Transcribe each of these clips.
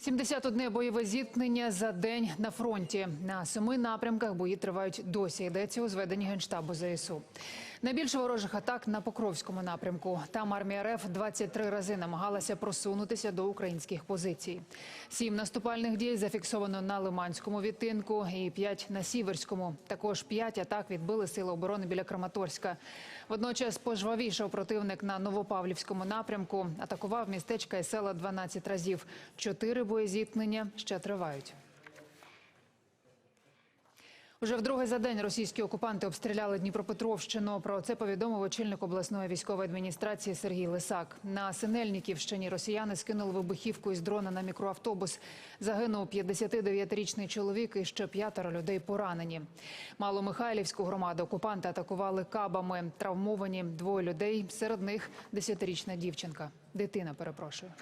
71 бойове зіткнення за день на фронті. На семи напрямках бої тривають досі. Йдеться у зведенні генштабу ЗСУ. Найбільше ворожих атак на Покровському напрямку. Там армія РФ 23 рази намагалася просунутися до українських позицій. Сім наступальних дій зафіксовано на Лиманському відтинку і п'ять на Сіверському. Також п'ять атак відбили сили оборони біля Краматорська. Водночас пожвавішав противник на Новопавлівському напрямку. Атакував містечка і села 12 разів. Чотири боєзіткнення ще тривають. Уже вдруге за день російські окупанти обстріляли Дніпропетровщину. Про це повідомив очільник обласної військової адміністрації Сергій Лисак. На Синельниківщині росіяни скинули вибухівку із дрона на мікроавтобус. Загинув 59-річний чоловік і ще п'ятеро людей поранені. Маломихайлівську громаду окупанти атакували кабами. Травмовані двоє людей. Серед них 10-річна дівчинка. Дитина, перепрошую.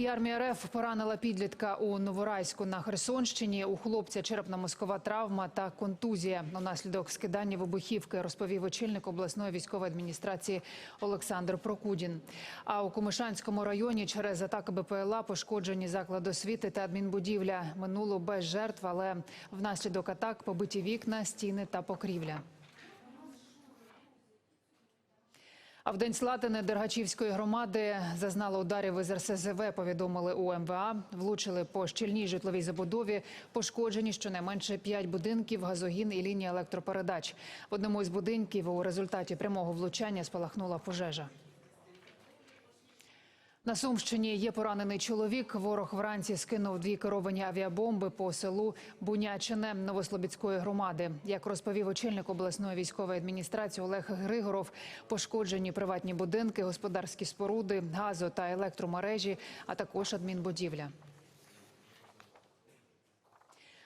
І армія РФ поранила підлітка у Новорайську на Херсонщині. У хлопця черепно-мозкова травма та контузія. Унаслідок скидання вибухівки, розповів очільник обласної військової адміністрації Олександр Прокудін. А у Комишанському районі через атаки БПЛА пошкоджені заклад освіти та адмінбудівля. Минуло без жертв, але внаслідок атак побиті вікна, стіни та покрівля. А в день Слатини Дергачівської громади зазнали ударів із РСЗВ, повідомили у МВА. Влучили по щільній житловій забудові. Пошкоджені щонайменше п'ять будинків, газогін і лінії електропередач. В одному із будинків у результаті прямого влучання спалахнула пожежа. На Сумщині є поранений чоловік. Ворог вранці скинув дві керовані авіабомби по селу Бунячине Новослобідської громади. Як розповів очільник обласної військової адміністрації Олег Григоров, пошкоджені приватні будинки, господарські споруди, газо та електромережі, а також адмінбудівля.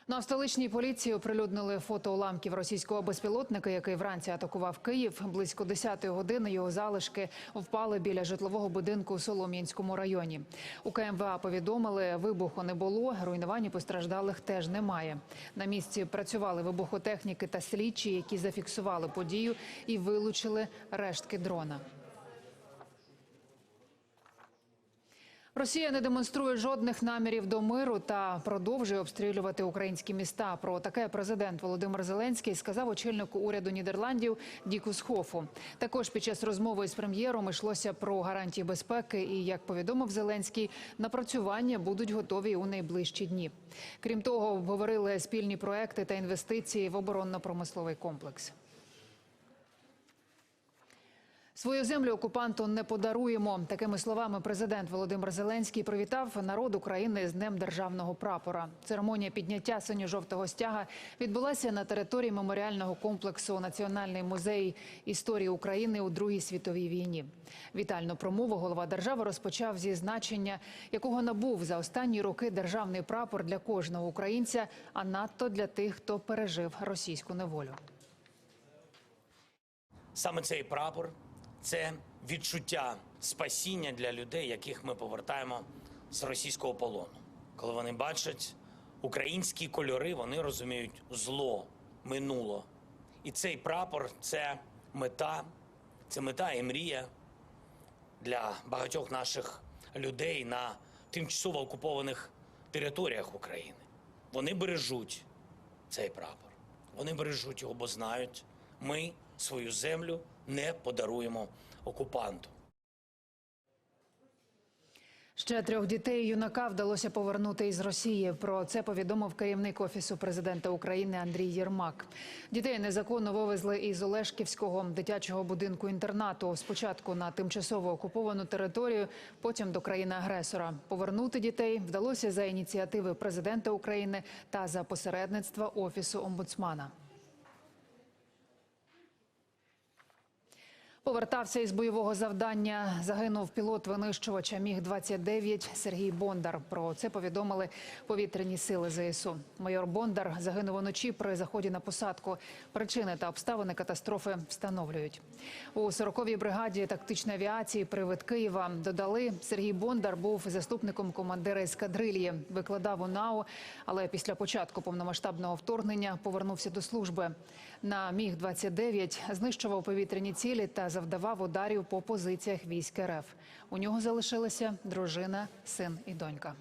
На столичній поліції оприлюднили фото уламків російського безпілотника, який вранці атакував Київ. Близько 10-ї години його залишки впали біля житлового будинку у Солом'янському районі. У КМВА повідомили, вибуху не було, руйнувань постраждалих теж немає. На місці працювали вибухотехніки та слідчі, які зафіксували подію і вилучили рештки дрона. Росія не демонструє жодних намірів до миру та продовжує обстрілювати українські міста. Про таке президент Володимир Зеленський сказав очільнику уряду Нідерландів Діку Схофу. Також під час розмови з прем'єром йшлося про гарантії безпеки. І як повідомив Зеленський, напрацювання будуть готові у найближчі дні. Крім того, обговорили спільні проекти та інвестиції в оборонно-промисловий комплекс. Свою землю окупанту не подаруємо. Такими словами президент Володимир Зеленський привітав народ України з Днем державного прапора. Церемонія підняття синьо-жовтого стяга відбулася на території меморіального комплексу Національний музей історії України у Другій світовій війні. Вітальну промову голова держави розпочав зі значення, якого набув за останні роки державний прапор для кожного українця, а надто для тих, хто пережив російську неволю. Саме цей прапор це відчуття спасіння для людей, яких ми повертаємо з російського полону. Коли вони бачать українські кольори, вони розуміють зло, минуло. І цей прапор це мета, це мета і мрія для багатьох наших людей на тимчасово окупованих територіях України. Вони бережуть цей прапор. Вони бережуть його, бо знають, ми свою землю не подаруємо окупанту. Ще трьох дітей юнака вдалося повернути із Росії. Про це повідомив керівник офісу президента України Андрій Єрмак. Дітей незаконно вивезли із Олешківського дитячого будинку інтернату. Спочатку на тимчасово окуповану територію, потім до країни-агресора. Повернути дітей вдалося за ініціативи президента України та за посередництва офісу омбудсмана. Повертався із бойового завдання. Загинув пілот винищувача Міг 29 Сергій Бондар. Про це повідомили повітряні сили ЗСУ. Майор Бондар загинув уночі при заході на посадку. Причини та обставини катастрофи встановлюють. У 40-й бригаді тактичної авіації привид Києва додали Сергій Бондар був заступником командира ескадрилії. Викладав у НАУ, але після початку повномасштабного вторгнення повернувся до служби. на міг 29 знищував повітряні цілі та завдавав ударів по позиціях військ РФ. У нього залишилися дружина, син і донька.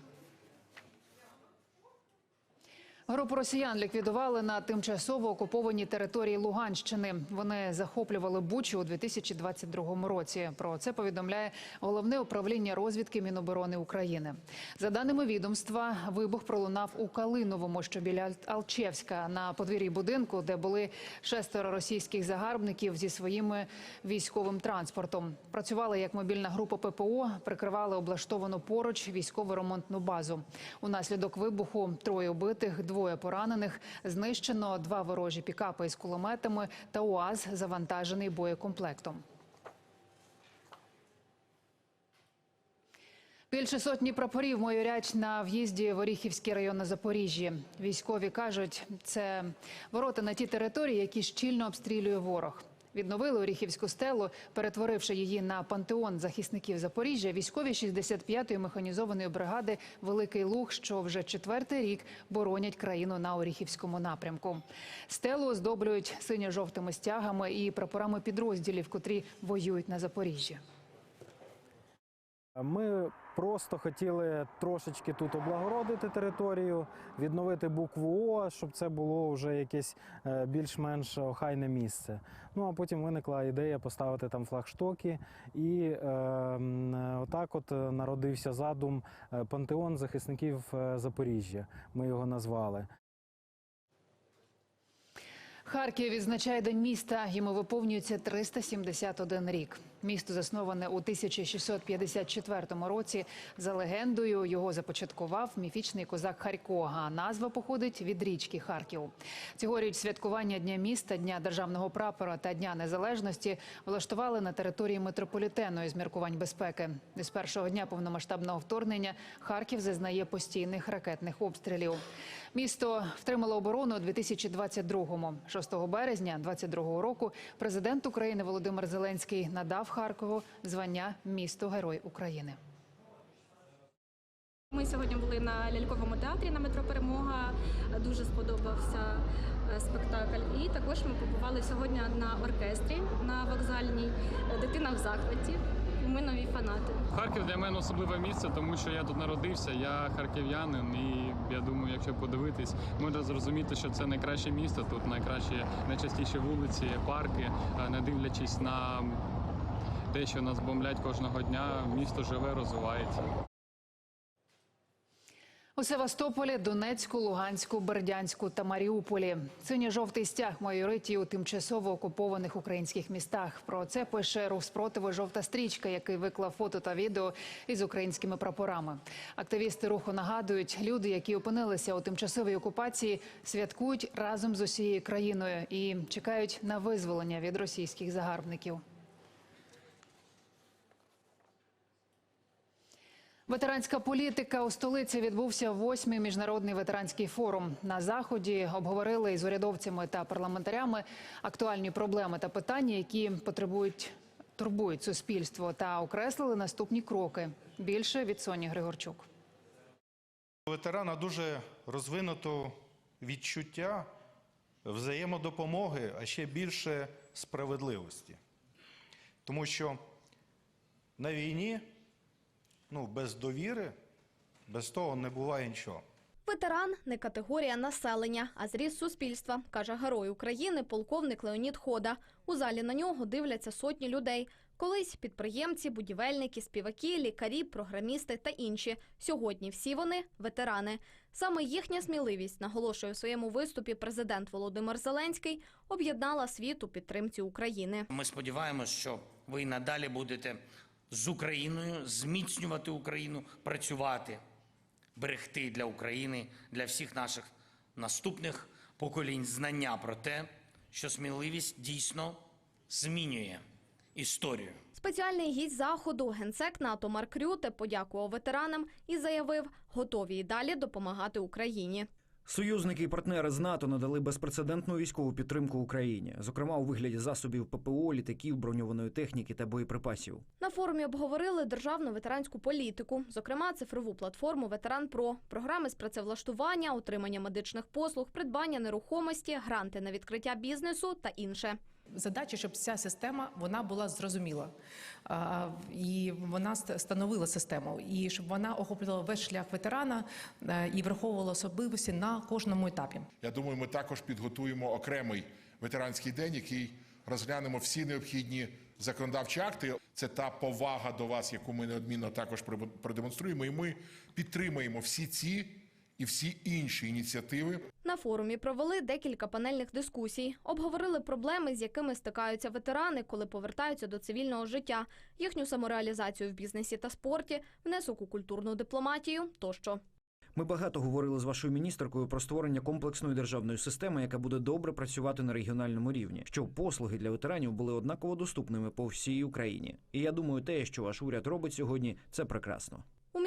Групу росіян ліквідували на тимчасово окупованій території Луганщини. Вони захоплювали Бучу у 2022 році. Про це повідомляє головне управління розвідки Міноборони України. За даними відомства, вибух пролунав у Калиновому, що біля Алчевська, на подвір'ї будинку, де були шестеро російських загарбників зі своїми військовим транспортом. Працювали як мобільна група ППО, прикривали облаштовану поруч військово-ремонтну базу. Унаслідок вибуху троє убитих, двоє поранених. Знищено два ворожі пікапи із кулеметами та УАЗ, завантажений боєкомплектом. Більше сотні прапорів майорять на в'їзді в Оріхівський район на Запоріжжі. Військові кажуть, це ворота на ті території, які щільно обстрілює ворог. Відновили Оріхівську стелу, перетворивши її на пантеон захисників Запоріжжя. Військові 65-ї механізованої бригади Великий Луг, що вже четвертий рік боронять країну на Оріхівському напрямку. Стелу оздоблюють синьо-жовтими стягами і прапорами підрозділів, котрі воюють на Запоріжжі. Ми просто хотіли трошечки тут облагородити територію, відновити букву О, щоб це було вже якесь е, більш-менш охайне місце. Ну а потім виникла ідея поставити там флагштоки, і е, отак от народився задум е, пантеон захисників е, Запоріжжя. Ми його назвали. Харків відзначає День міста. Йому виповнюється 371 рік. Місто засноване у 1654 році. За легендою його започаткував міфічний козак Харько. А назва походить від річки Харків. Цьогоріч святкування Дня міста, Дня державного прапора та Дня незалежності влаштували на території метрополітену із міркувань безпеки. З першого дня повномасштабного вторгнення Харків зазнає постійних ракетних обстрілів. Місто втримало оборону у 2022-му. 6 березня 2022 року президент України Володимир Зеленський надав Харкову звання місто Герой України. Ми сьогодні були на ляльковому театрі на метро Перемога. Дуже сподобався е, спектакль. І також ми побували сьогодні на оркестрі на вокзальній. Дитина в захваті. Ми нові фанати. Харків для мене особливе місце, тому що я тут народився, я харків'янин, і я думаю, якщо подивитись, можна зрозуміти, що це найкраще місто. Тут найкращі, найчастіші вулиці, парки, Е, не дивлячись на те, що нас бомблять кожного дня, місто живе, розвивається. У Севастополі, Донецьку, Луганську, Бердянську та Маріуполі. Синьо-жовтий стяг майорить і у тимчасово окупованих українських містах. Про це пише рух спротиву жовта стрічка, який виклав фото та відео із українськими прапорами. Активісти руху нагадують, люди, які опинилися у тимчасовій окупації, святкують разом з усією країною і чекають на визволення від російських загарбників. Ветеранська політика у столиці відбувся восьмий міжнародний ветеранський форум. На заході обговорили із урядовцями та парламентарями актуальні проблеми та питання, які потребують турбують суспільство, та окреслили наступні кроки. Більше від Соні Григорчук. У ветерана дуже розвинуто відчуття взаємодопомоги, а ще більше справедливості. Тому що на війні ну, без довіри, без того не буває нічого. Ветеран не категорія населення, а зріз суспільства, каже герой України полковник Леонід Хода. У залі на нього дивляться сотні людей. Колись підприємці, будівельники, співаки, лікарі, програмісти та інші. Сьогодні всі вони ветерани. Саме їхня сміливість, наголошує у своєму виступі президент Володимир Зеленський, об'єднала світ у підтримці України. Ми сподіваємось, що ви й надалі будете з Україною зміцнювати Україну, працювати, берегти для України, для всіх наших наступних поколінь знання про те, що сміливість дійсно змінює історію. Спеціальний гість заходу генсек НАТО Марк Рюте подякував ветеранам і заявив, готові й далі допомагати Україні. Союзники і партнери з НАТО надали безпрецедентну військову підтримку Україні, зокрема у вигляді засобів ППО, літаків, броньованої техніки та боєприпасів. На форумі обговорили державну ветеранську політику, зокрема цифрову платформу Ветеран Про, програми з працевлаштування, отримання медичних послуг, придбання нерухомості, гранти на відкриття бізнесу та інше. Задача, щоб ця система вона була зрозуміла а, і вона ст- становила систему, і щоб вона охоплювала весь шлях ветерана е, і враховувала особливості на кожному етапі. Я думаю, ми також підготуємо окремий ветеранський день, який розглянемо всі необхідні законодавчі акти. Це та повага до вас, яку ми неодмінно також пр- продемонструємо. І ми підтримаємо всі ці і всі інші ініціативи, На форумі провели декілька панельних дискусій, обговорили проблеми, з якими стикаються ветерани, коли повертаються до цивільного життя, їхню самореалізацію в бізнесі та спорті, внесок у культурну дипломатію тощо. Ми багато говорили з вашою міністеркою про створення комплексної державної системи, яка буде добре працювати на регіональному рівні, щоб послуги для ветеранів були однаково доступними по всій Україні. І я думаю, те, що ваш уряд робить сьогодні, це прекрасно.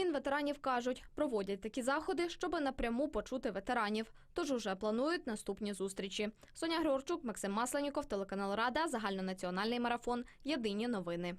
У Мінветеранів кажуть, проводять такі заходи, щоб напряму почути ветеранів. Тож уже планують наступні зустрічі. Соня Григорчук, Максим Масленіков, телеканал Рада, загальнонаціональний марафон. Єдині новини.